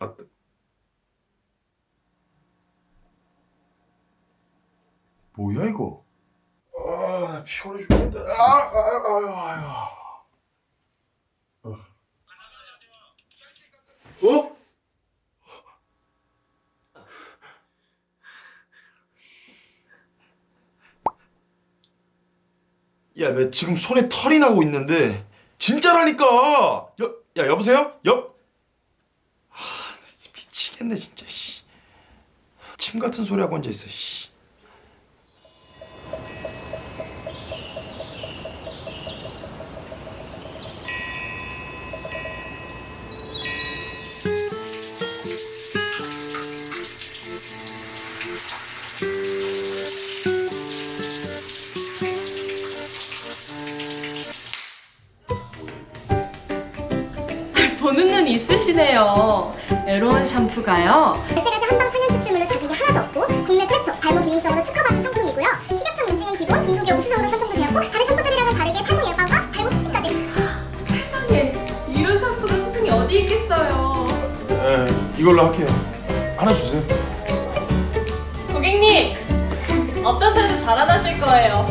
아, 뭐야 이거? 아 피곤해 죽겠다. 아, 아유 아유 아유. 어? 야, 나 지금 손에 털이 나고 있는데 진짜라니까. 여, 야 여보세요? 여. 미치겠네 진짜. 씨. 침 같은 소리 하고 앉아 있어. 씨. 보는 눈이 있으시네요. 에로운 샴푸가요. 13가지 한방 천연 추출물로 자극이 하나도 없고 국내 최초 발모 기능성으로 특허받은 상품이고요. 식약청 인증은 기본, 중소기업 우수성으로 선정도 되었고 다른 샴푸들이랑은 다르게 탈모 예방과 발모 촉진까지 세상에 이런 샴푸가 세상에 어디 있겠어요. 예, 이걸로 할게요. 하나 주세요. 고객님 어떤 태도 잘안 하실 거예요.